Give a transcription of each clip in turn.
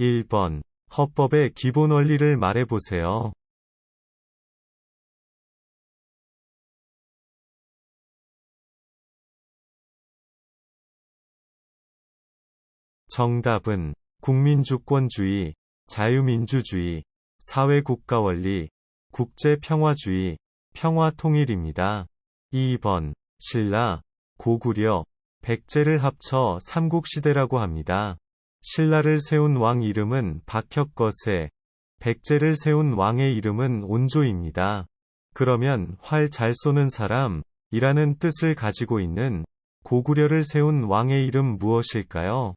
1번. 헌법의 기본 원리를 말해보세요. 정답은 국민주권주의, 자유민주주의, 사회국가원리, 국제평화주의, 평화통일입니다. 2번 신라, 고구려, 백제를 합쳐 삼국시대라고 합니다. 신라를 세운 왕 이름은 박혁거세, 백제를 세운 왕의 이름은 온조입니다. 그러면 활 잘 쏘는 사람, 이라는 뜻을 가지고 있는 고구려를 세운 왕의 이름 무엇일까요?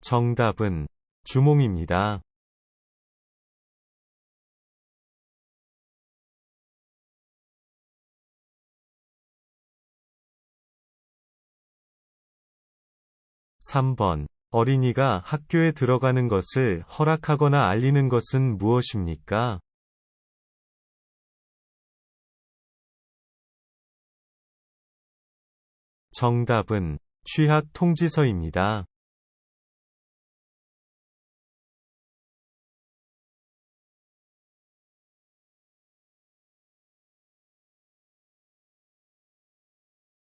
정답은 주몽입니다. 3번. 어린이가 학교에 들어가는 것을 허락하거나 알리는 것은 무엇입니까? 정답은 취학 통지서입니다.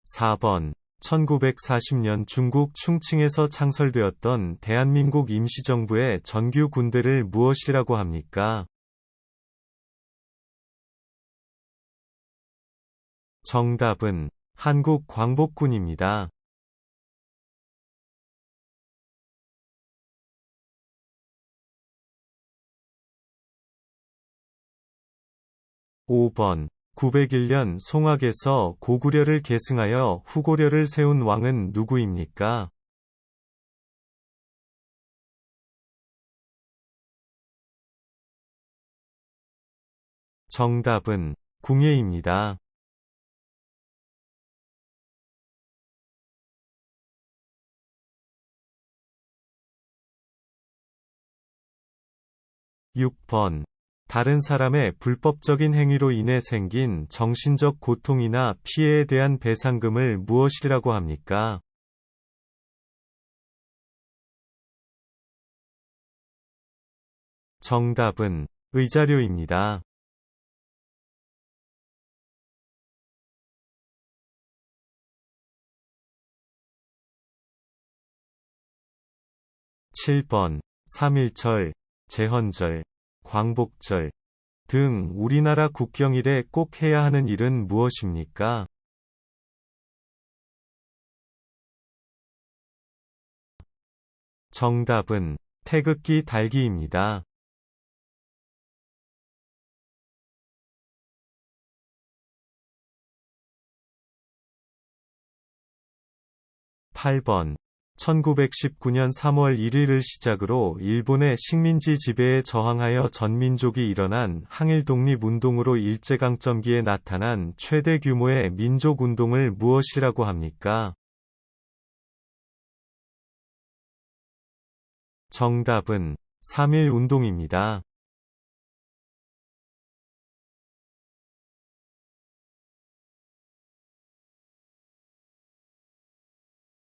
4번 1940년 중국 충칭에서 창설되었던 대한민국 임시정부의 정규 군대를 무엇이라고 합니까? 정답은 한국 광복군입니다. 5번 901년 송악에서 고구려를 계승하여 후고려를 세운 왕은 누구입니까? 정답은 궁예입니다. 6번 다른 사람의 불법적인 행위로 인해 생긴 정신적 고통이나 피해에 대한 배상금을 무엇이라고 합니까? 정답은 의자료입니다. 7번 3.1절, 제헌절, 광복절 등 우리나라 국경일에 꼭 해야 하는 일은 무엇입니까? 정답은 태극기 달기입니다. 8번 1919년 3월 1일을 시작으로 일본의 식민지 지배에 저항하여 전민족이 일어난 항일 독립운동으로 일제강점기에 나타난 최대 규모의 민족운동을 무엇이라고 합니까? 정답은 3.1운동입니다.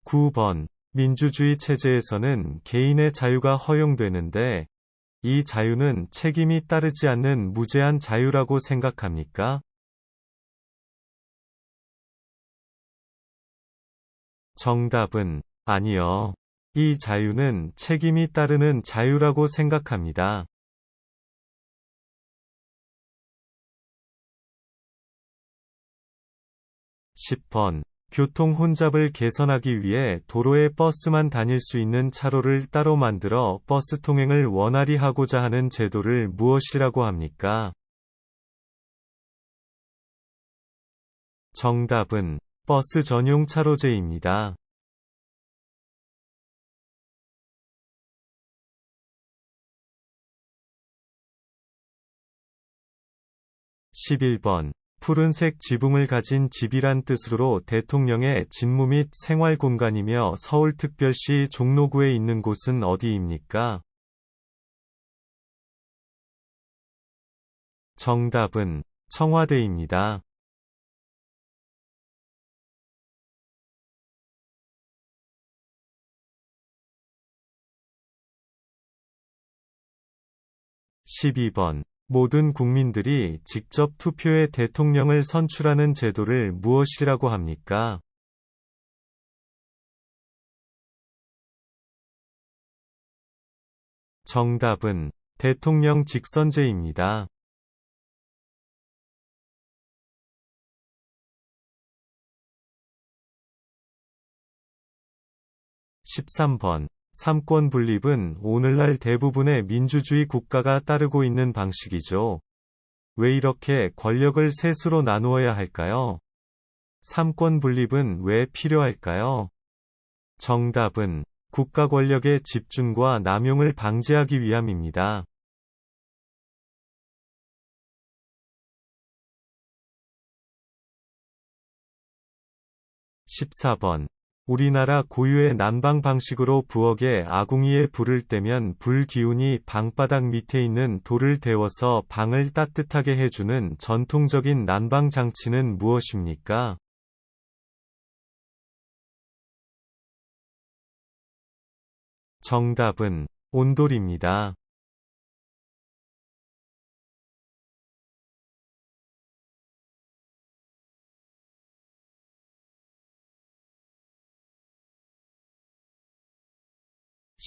9번 민주주의 체제에서는 개인의 자유가 허용되는데 이 자유는 책임이 따르지 않는 무제한 자유라고 생각합니까? 정답은 아니요. 이 자유는 책임이 따르는 자유라고 생각합니다. 10번 교통 혼잡을 개선하기 위해 도로에 버스만 다닐 수 있는 차로를 따로 만들어 버스 통행을 원활히 하고자 하는 제도를 무엇이라고 합니까? 정답은 버스 전용 차로제입니다. 11번 푸른색 지붕을 가진 집이란 뜻으로 대통령의 집무 및 생활 공간이며 서울특별시 종로구에 있는 곳은 어디입니까? 정답은 청와대입니다. (12번) 모든 국민들이 직접 투표해 대통령을 선출하는 제도를 무엇이라고 합니까? 정답은 대통령 직선제입니다. 13번. 삼권 분립은 오늘날 대부분의 민주주의 국가가 따르고 있는 방식이죠. 왜 이렇게 권력을 셋으로 나누어야 할까요? 삼권 분립은 왜 필요할까요? 정답은 국가 권력의 집중과 남용을 방지하기 위함입니다. 14번. 우리나라 고유의 난방 방식으로 부엌에 아궁이에 불을 떼면 불 기운이 방바닥 밑에 있는 돌을 데워서 방을 따뜻하게 해주는 전통적인 난방 장치는 무엇입니까? 정답은 온돌입니다.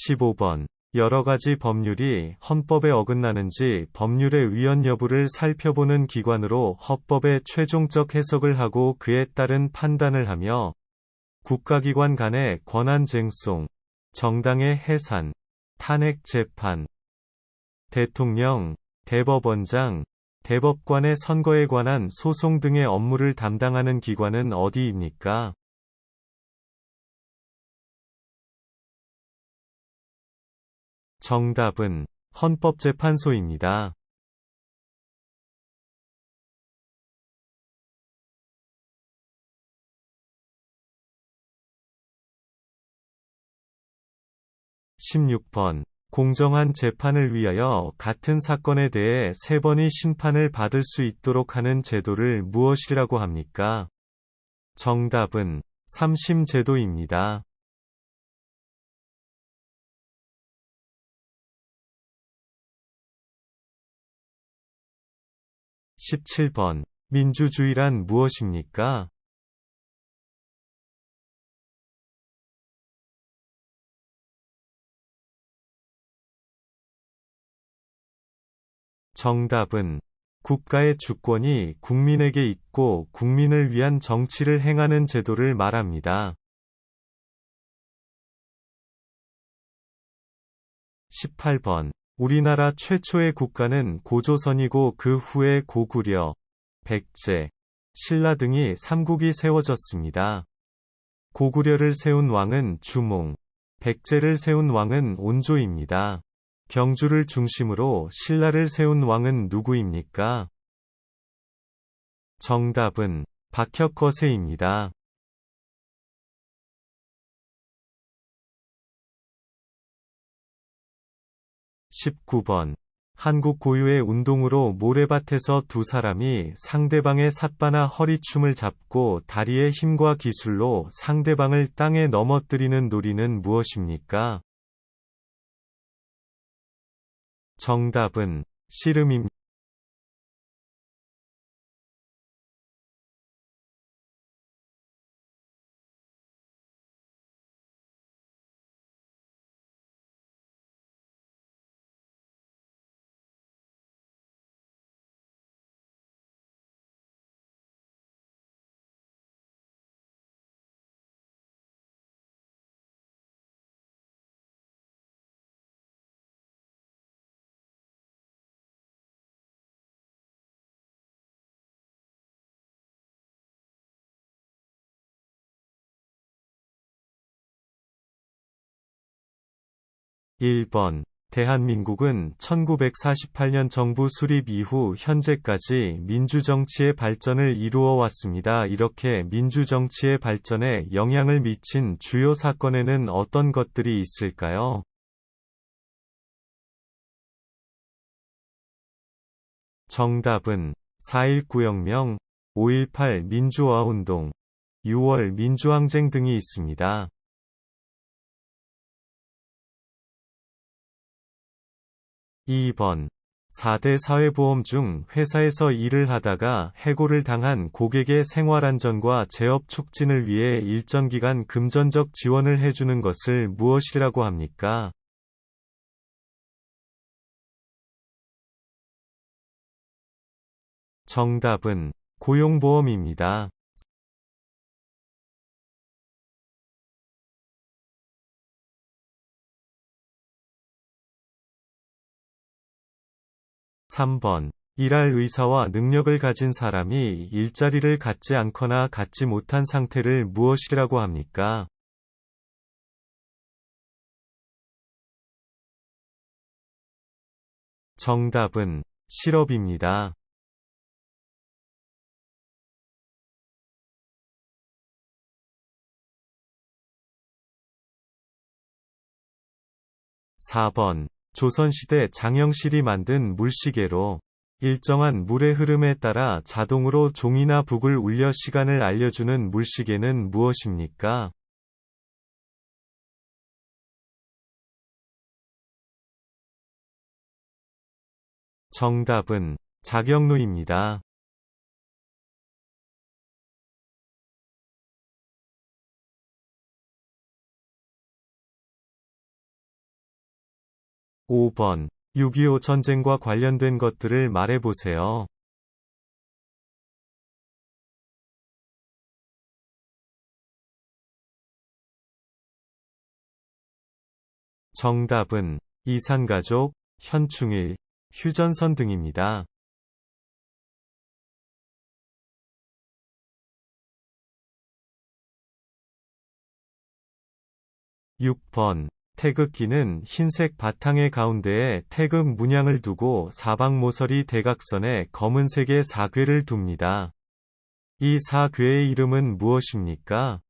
15번. 여러 가지 법률이 헌법에 어긋나는지 법률의 위헌 여부를 살펴보는 기관으로 헌법의 최종적 해석을 하고 그에 따른 판단을 하며 국가기관 간의 권한 쟁송, 정당의 해산, 탄핵 재판, 대통령, 대법원장, 대법관의 선거에 관한 소송 등의 업무를 담당하는 기관은 어디입니까? 정답은 헌법재판소입니다. 16번. 공정한 재판을 위하여 같은 사건에 대해 세 번의 심판을 받을 수 있도록 하는 제도를 무엇이라고 합니까? 정답은 3심 제도입니다. 17번. 민주주의란 무엇입니까? 정답은 국가의 주권이 국민에게 있고 국민을 위한 정치를 행하는 제도를 말합니다. 18번 우리나라 최초의 국가는 고조선이고 그 후에 고구려, 백제, 신라 등이 삼국이 세워졌습니다. 고구려를 세운 왕은 주몽, 백제를 세운 왕은 온조입니다. 경주를 중심으로 신라를 세운 왕은 누구입니까? 정답은 박혁거세입니다. 19번. 한국 고유의 운동으로 모래밭에서 두 사람이 상대방의 삿바나 허리춤을 잡고 다리의 힘과 기술로 상대방을 땅에 넘어뜨리는 놀이는 무엇입니까? 정답은 씨름입니다. 1번. 대한민국은 1948년 정부 수립 이후 현재까지 민주정치의 발전을 이루어 왔습니다. 이렇게 민주정치의 발전에 영향을 미친 주요 사건에는 어떤 것들이 있을까요? 정답은 4.19혁명, 5.18 민주화운동, 6월 민주항쟁 등이 있습니다. 2번 4대 사회보험 중 회사에서 일을 하다가 해고를 당한 고객의 생활안전과 재업 촉진을 위해 일정 기간 금전적 지원을 해주는 것을 무엇이라고 합니까? 정답은 고용보험입니다. 3번. 일할 의사와 능력을 가진 사람이 일자리를 갖지 않거나 갖지 못한 상태를 무엇이라고 합니까? 정답은 실업입니다. 4번 조선시대 장영실이 만든 물시계로 일정한 물의 흐름에 따라 자동으로 종이나 북을 울려 시간을 알려주는 물시계는 무엇입니까? 정답은 자경루입니다. 5번. 6.25 전쟁과 관련된 것들을 말해보세요. 정답은 이산가족, 현충일, 휴전선 등입니다. 6번 태극기는 흰색 바탕의 가운데에 태극 문양을 두고 사방 모서리 대각선에 검은색의 사괴를 둡니다. 이 사괴의 이름은 무엇입니까?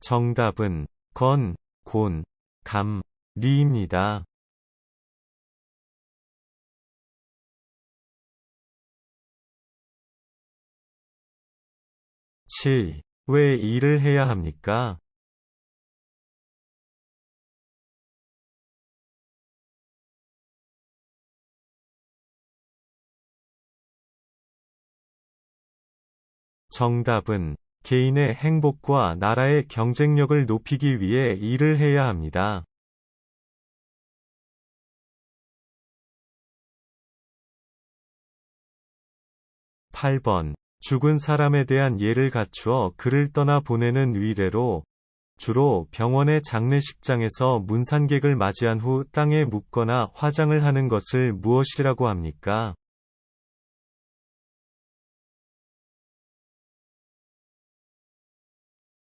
정답은 건, 곤, 감, 리입니다. 7. 왜 일을 해야 합니까? 정답은 개인의 행복과 나라의 경쟁력을 높이기 위해 일을 해야 합니다. 8번 죽은 사람에 대한 예를 갖추어 그를 떠나 보내는 위례로 주로 병원의 장례식장에서 문산객을 맞이한 후 땅에 묻거나 화장을 하는 것을 무엇이라고 합니까?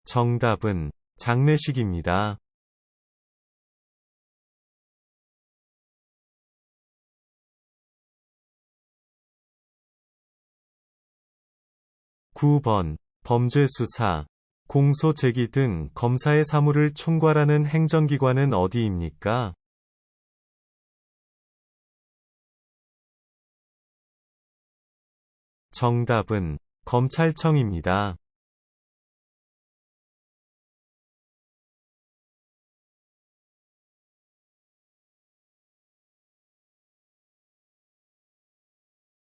정답은 장례식입니다. 9번 범죄 수사, 공소 제기 등 검사의 사무를 총괄하는 행정기관은 어디입니까? 정답은 검찰청입니다.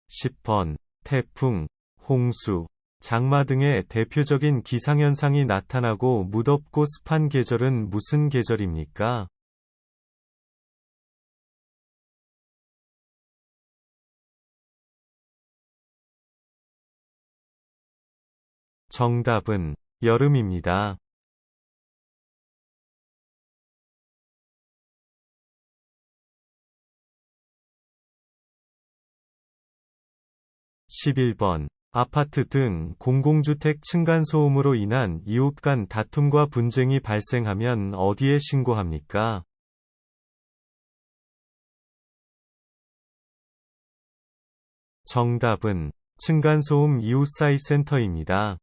10번 태풍, 홍수, 장마 등의 대표적인 기상현상이 나타나고 무덥고 습한 계절은 무슨 계절입니까? 정답은 여름입니다. 11번 아파트 등 공공주택 층간소음으로 인한 이웃 간 다툼과 분쟁이 발생하면 어디에 신고합니까? 정답은 층간소음 이웃사이 센터입니다.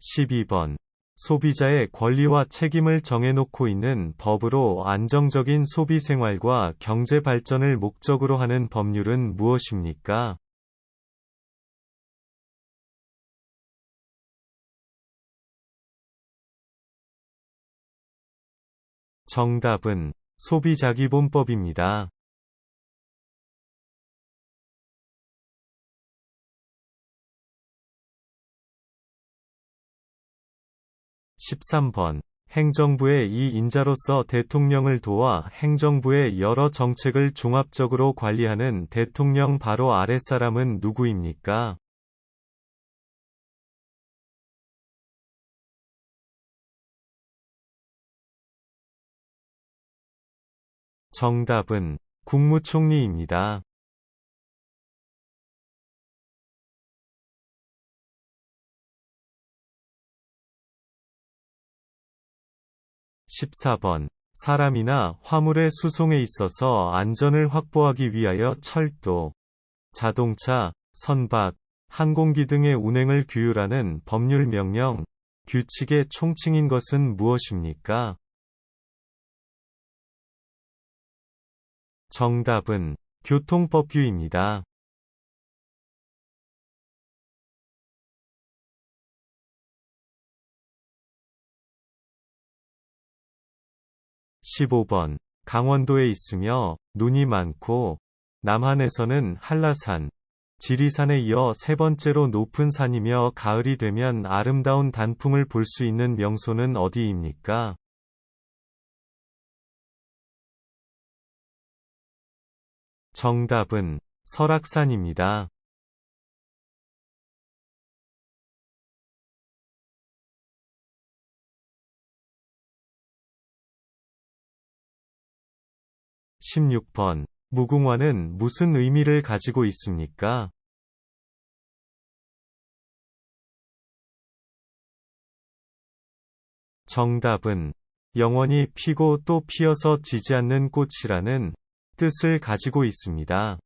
12번 소비자의 권리와 책임을 정해놓고 있는 법으로 안정적인 소비 생활과 경제 발전을 목적으로 하는 법률은 무엇입니까? 정답은 소비자기본법입니다. 13번. 행정부의 이 인자로서 대통령을 도와 행정부의 여러 정책을 종합적으로 관리하는 대통령 바로 아랫사람은 누구입니까? 정답은 국무총리입니다. 14번. 사람이나 화물의 수송에 있어서 안전을 확보하기 위하여 철도, 자동차, 선박, 항공기 등의 운행을 규율하는 법률 명령, 규칙의 총칭인 것은 무엇입니까? 정답은 교통법규입니다. 15번. 강원도에 있으며 눈이 많고 남한에서는 한라산, 지리산에 이어 세 번째로 높은 산이며 가을이 되면 아름다운 단풍을 볼 수 있는 명소는 어디입니까? 정답은 설악산입니다. 16번. 무궁화는 무슨 의미를 가지고 있습니까? 정답은 영원히 피고 또 피어서 지지 않는 꽃이라는 뜻을 가지고 있습니다.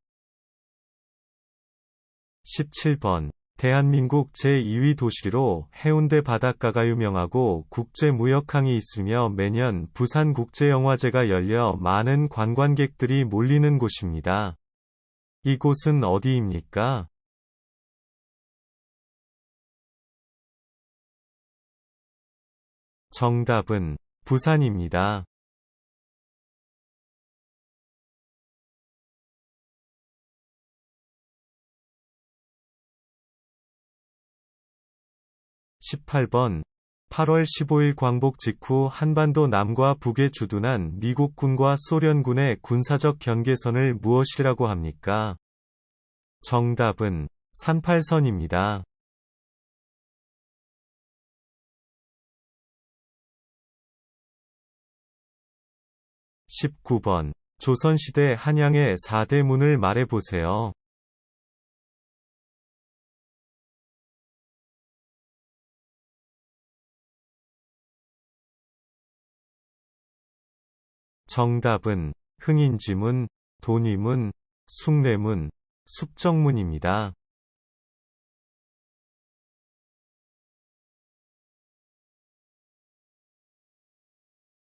17번. 대한민국 제2위 도시로 해운대 바닷가가 유명하고 국제무역항이 있으며 매년 부산국제영화제가 열려 많은 관광객들이 몰리는 곳입니다. 이곳은 어디입니까? 정답은 부산입니다. 18번 8월 15일 광복 직후 한반도 남과 북에 주둔한 미국군과 소련군의 군사적 경계선을 무엇이라고 합니까? 정답은 38선입니다. 19번 조선시대 한양의 4대 문을 말해보세요. 정답은 흥인지문, 돈이문, 숭례문, 숙정문입니다.